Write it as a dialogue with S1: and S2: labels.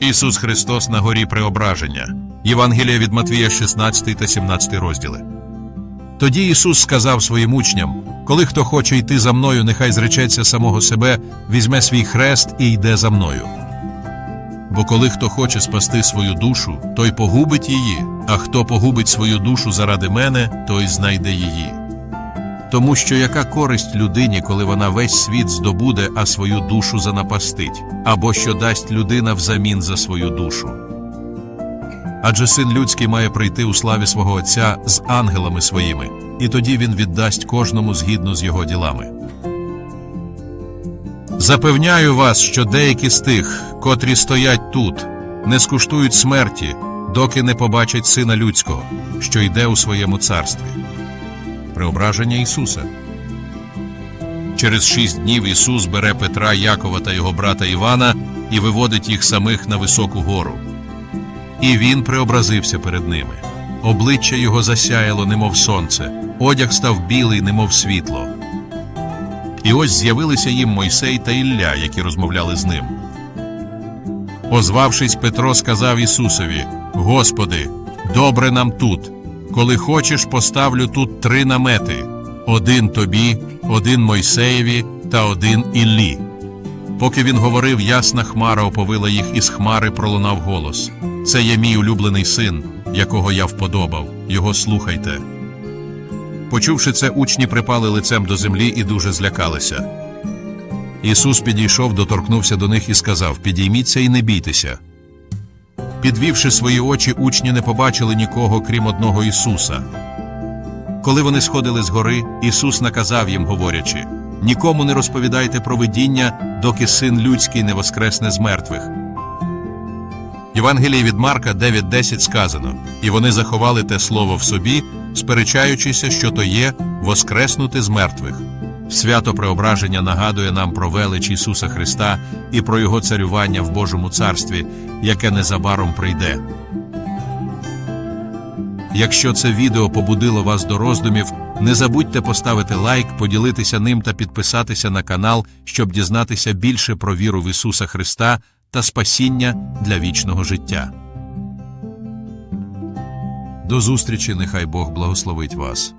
S1: Ісус Христос на горі преображення. Євангелія від Матвія 16 та 17 розділи. Тоді Ісус сказав своїм учням: Коли хто хоче йти за мною, нехай зречеться самого себе, візьме свій хрест і йде за мною. Бо коли хто хоче спасти свою душу, той погубить її, а хто погубить свою душу заради мене, той знайде її. Тому що яка користь людині, коли вона весь світ здобуде, а свою душу занапастить, або що дасть людина взамін за свою душу? Адже син людський має прийти у славі свого Отця з ангелами своїми, і тоді він віддасть кожному згідно з його ділами. Запевняю вас, що деякі з тих, котрі стоять тут, не скуштують смерті, доки не побачать сина людського, що йде у своєму царстві. Преображення Ісуса. Через шість днів Ісус бере Петра, Якова та його брата Івана і виводить їх самих на високу гору. І він преобразився перед ними. Обличчя його засяяло, немов сонце, одяг став білий, немов світло. І ось з'явилися їм Мойсей та Ілля, які розмовляли з ним. Озвавшись, Петро сказав Ісусові: Господи, добре нам тут. Коли хочеш, поставлю тут три намети: один тобі, один Мойсеєві та один Іллі. Поки він говорив, ясна хмара оповила їх, і з хмари пролунав голос: Це є мій улюблений син, якого я вподобав. Його слухайте. Почувши це, учні припали лицем до землі і дуже злякалися. Ісус підійшов, доторкнувся до них і сказав: Підійміться і не бійтеся. Підвівши свої очі, учні не побачили нікого, крім одного Ісуса. Коли вони сходили з гори, Ісус наказав їм, говорячи: Нікому не розповідайте про видіння, доки син людський не воскресне з мертвих. Євангелії від Марка 9.10 сказано, і вони заховали те слово в собі, сперечаючися, що то є воскреснути з мертвих. Свято преображення нагадує нам про велич Ісуса Христа і про Його царювання в Божому царстві, яке незабаром прийде. Якщо це відео побудило вас до роздумів, не забудьте поставити лайк, поділитися ним та підписатися на канал, щоб дізнатися більше про віру в Ісуса Христа та спасіння для вічного життя. До зустрічі, нехай Бог благословить вас.